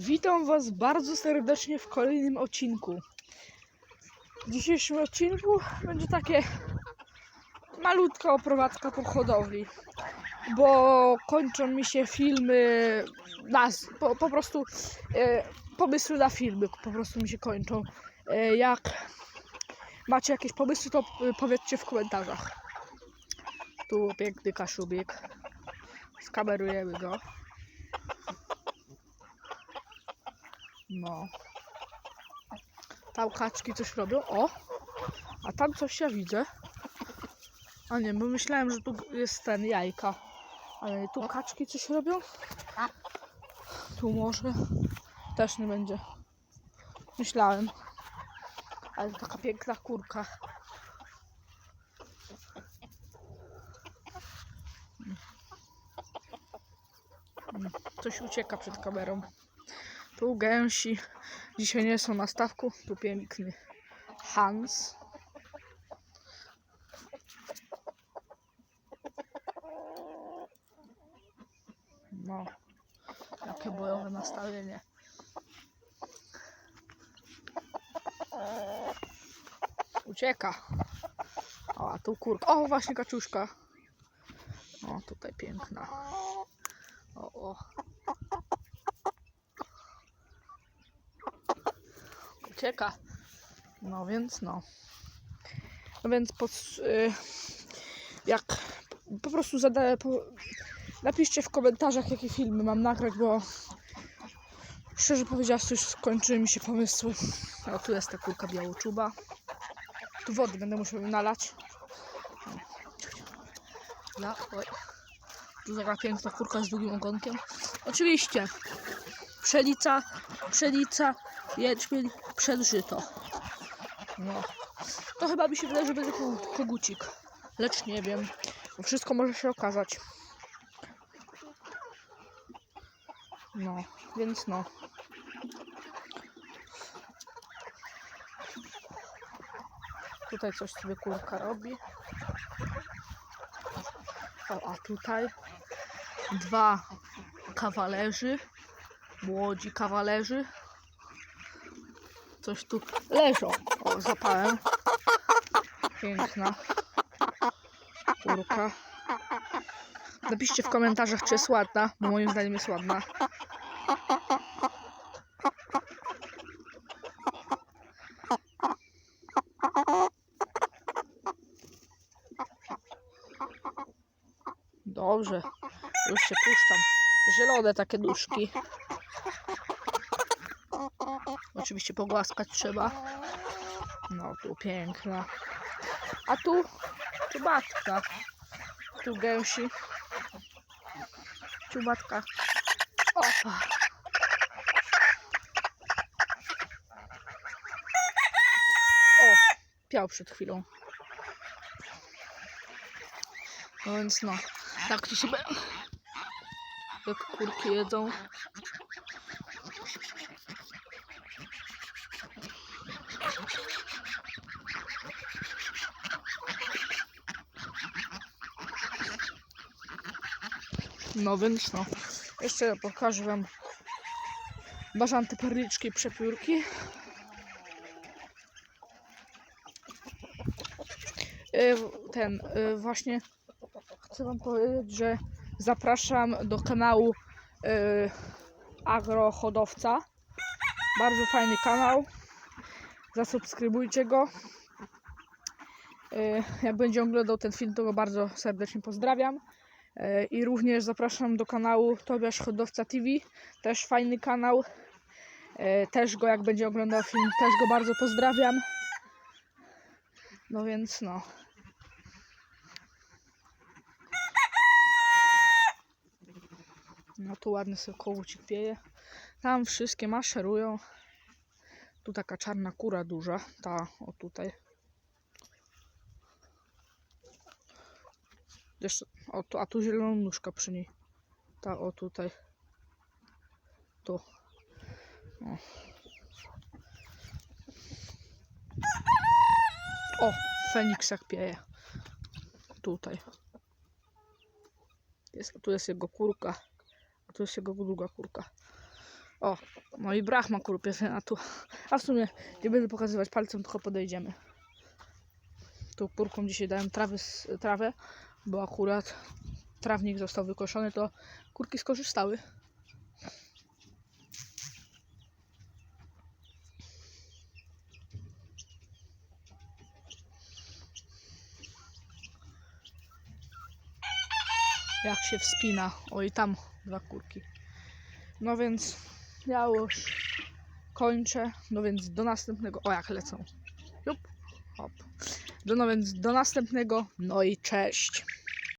Witam Was bardzo serdecznie w kolejnym odcinku. W dzisiejszym odcinku będzie takie malutka oprowadzka po hodowli, bo kończą mi się filmy, nas, po, po prostu e, pomysły na filmy po prostu mi się kończą. E, jak macie jakieś pomysły, to e, powiedzcie w komentarzach. Tu piękny kaszubik. Skamerujemy go. No. Tam kaczki coś robią. O! A tam coś ja widzę. A nie, bo myślałem, że tu jest ten jajka. Ale tu kaczki coś robią. Tu może też nie będzie. Myślałem. Ale taka piękna kurka. Mm, Coś ucieka przed kamerą. Tu gęsi. Dzisiaj nie są na stawku. Tu piękny Hans. No. Jakie bojowe nastawienie. Ucieka. O, a tu kurka. O, właśnie kaczuszka. O, tutaj piękna. O, o. Ucieka. No więc no. No więc pod, y, jak po prostu zadaję, po, napiszcie w komentarzach jakie filmy mam nagrać, bo szczerze powiedziawszy już skończyły mi się pomysły. O tu jest ta kulka białoczuba. Tu wody będę musiał nalać. Ja, oj. Tu taka piękna kurka z długim ogonkiem. Oczywiście pszenica, pszenica, jęczmień, przedżyto. No. To chyba mi się wydaje, że będzie ko- kogucik. Lecz nie wiem. Wszystko może się okazać. No, więc no. Tutaj coś sobie kurka robi. O, a tutaj dwa kawalerzy, młodzi kawalerzy. Coś tu leżą. O, zapałem. Piękna kurka. Napiszcie w komentarzach, czy jest ładna, bo moim zdaniem jest ładna. Dobrze, już się puszczam. Zielone takie nóżki. Oczywiście pogłaskać trzeba. No tu piękna. A tu czubatka. Tu gęsi. Czubatka. Opa. O, piał przed chwilą. No więc no, tak to sobie jak kurki jedzą. No więc no. Jeszcze pokażę wam bażanty perliczki przepiórki. Y, Ten, y, właśnie chcę wam powiedzieć, że zapraszam do kanału y, Agrohodowca. Bardzo fajny kanał. Zasubskrybujcie go. Y, Jak będzie oglądał ten film, to go bardzo serdecznie pozdrawiam. E, I również zapraszam do kanału Tobiasz Hodowca TV. Też fajny kanał. E, Też go, jak będzie oglądał film, też go bardzo pozdrawiam. No więc no. No tu ładny sobie kołucik wieje. Tam wszystkie maszerują. Tu taka czarna kura duża. Ta, o tutaj. Jeszcze, o, tu, a tu zieloną nóżka przy niej. Ta, o tutaj. Tu. O. O, Feniks pieje. Tutaj. Jest, tu jest jego kurka. A tu jest jego druga kurka. O, no i Brahma kurpiesyna tu. A w sumie nie będę pokazywać palcem, tylko podejdziemy. Tu kurkom dzisiaj dałem trawy, trawę, bo akurat trawnik został wykoszony, to kurki skorzystały. Jak się wspina. Oj, tam dwa kurki. No więc ja już kończę. No więc do następnego. O, jak lecą. Hop. No więc do następnego. No i cześć.